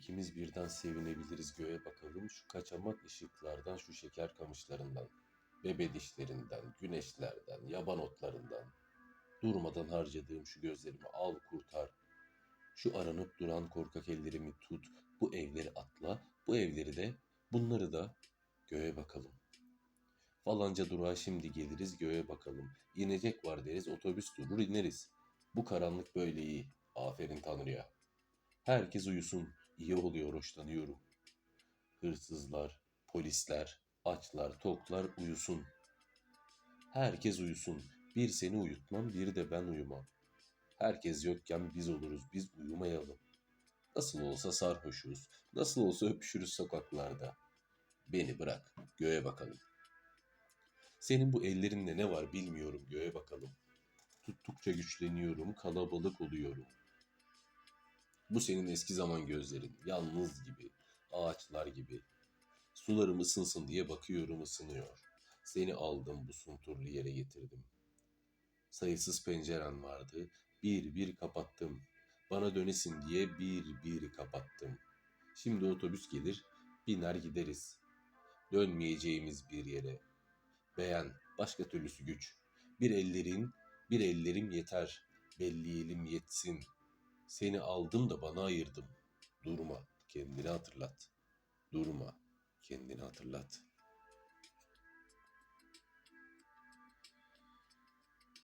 İkimiz birden sevinebiliriz göğe bakalım şu kaçamak ışıklardan şu şeker kamışlarından. Bebe dişlerinden, güneşlerden, yaban otlarından. Durmadan harcadığım şu gözlerimi al kurtar. Şu aranıp duran korkak ellerimi tut. Bu evleri atla, bu evleri de, bunları da göğe bakalım. Falanca durağa şimdi geliriz göğe bakalım. İnecek var deriz otobüs durur ineriz. Bu karanlık böyle iyi. Aferin Tanrı'ya. Herkes uyusun. İyi oluyor hoşlanıyorum. Hırsızlar, polisler, açlar, toklar uyusun. Herkes uyusun. Bir seni uyutmam, bir de ben uyumam. Herkes yokken biz oluruz, biz uyumayalım. Nasıl olsa sarhoşuz, nasıl olsa öpüşürüz sokaklarda. Beni bırak, göğe bakalım. Senin bu ellerinde ne var bilmiyorum, göğe bakalım. Tuttukça güçleniyorum, kalabalık oluyorum. Bu senin eski zaman gözlerin, yalnız gibi, ağaçlar gibi. Sularım ısınsın diye bakıyorum ısınıyor. Seni aldım bu sunturlu yere getirdim. Sayısız penceren vardı, bir bir kapattım. Bana dönesin diye bir bir kapattım. Şimdi otobüs gelir, biner gideriz. Dönmeyeceğimiz bir yere. Beğen, başka türlüsü güç. Bir ellerin, bir ellerim yeter. Belli yetsin. Seni aldım da bana ayırdım. Durma, kendini hatırlat. Durma, kendini hatırlat.